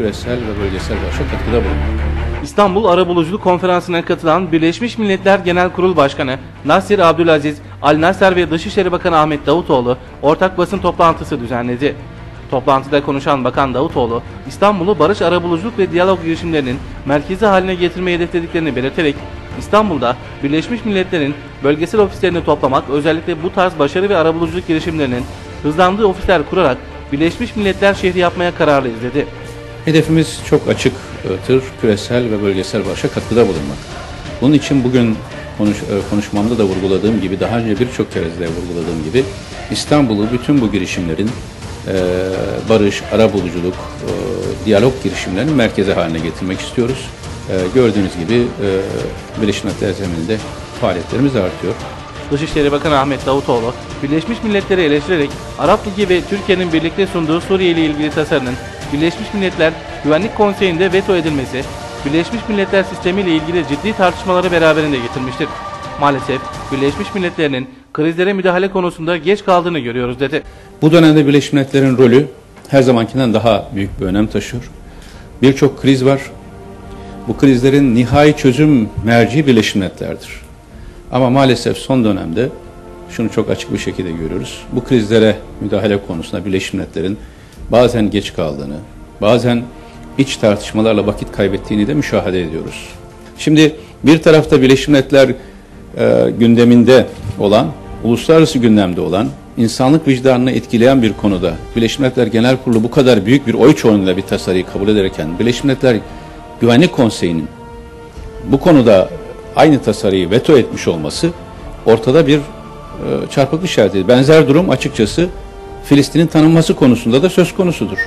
küresel ve bölgesel barışa katkıda bulunmak. İstanbul Arabuluculuk Konferansı'na katılan Birleşmiş Milletler Genel Kurul Başkanı Nasir Abdülaziz, Al Nasser ve Dışişleri Bakanı Ahmet Davutoğlu ortak basın toplantısı düzenledi. Toplantıda konuşan Bakan Davutoğlu, İstanbul'u barış arabuluculuk ve diyalog girişimlerinin merkezi haline getirmeyi hedeflediklerini belirterek, İstanbul'da Birleşmiş Milletler'in bölgesel ofislerini toplamak, özellikle bu tarz başarı ve arabuluculuk girişimlerinin hızlandığı ofisler kurarak Birleşmiş Milletler şehri yapmaya kararlıyız dedi. Hedefimiz çok açıktır, küresel ve bölgesel barışa katkıda bulunmak. Bunun için bugün konuş, e, konuşmamda da vurguladığım gibi, daha önce birçok kere de vurguladığım gibi İstanbul'u bütün bu girişimlerin e, barış, arabuluculuk, e, diyalog girişimlerinin merkezi haline getirmek istiyoruz. E, gördüğünüz gibi e, Birleşmiş Milletler zemininde faaliyetlerimiz artıyor. Dışişleri Bakanı Ahmet Davutoğlu, Birleşmiş Milletler'i eleştirerek Arap Ligi ve Türkiye'nin birlikte sunduğu Suriye ile ilgili tasarının Birleşmiş Milletler Güvenlik Konseyi'nde veto edilmesi, Birleşmiş Milletler sistemi ile ilgili ciddi tartışmaları beraberinde getirmiştir. Maalesef Birleşmiş Milletler'in krizlere müdahale konusunda geç kaldığını görüyoruz dedi. Bu dönemde Birleşmiş Milletler'in rolü her zamankinden daha büyük bir önem taşıyor. Birçok kriz var. Bu krizlerin nihai çözüm merci Birleşmiş Milletler'dir. Ama maalesef son dönemde şunu çok açık bir şekilde görüyoruz. Bu krizlere müdahale konusunda Birleşmiş Milletler'in bazen geç kaldığını, bazen iç tartışmalarla vakit kaybettiğini de müşahede ediyoruz. Şimdi bir tarafta Birleşmiş Milletler e, gündeminde olan, uluslararası gündemde olan, insanlık vicdanını etkileyen bir konuda Birleşmiş Milletler Genel Kurulu bu kadar büyük bir oy çoğunluğuyla bir tasarıyı kabul ederken Birleşmiş Milletler Güvenlik Konseyi'nin bu konuda aynı tasarıyı veto etmiş olması ortada bir e, çarpıklık işareti. Benzer durum açıkçası Filistin'in tanınması konusunda da söz konusudur.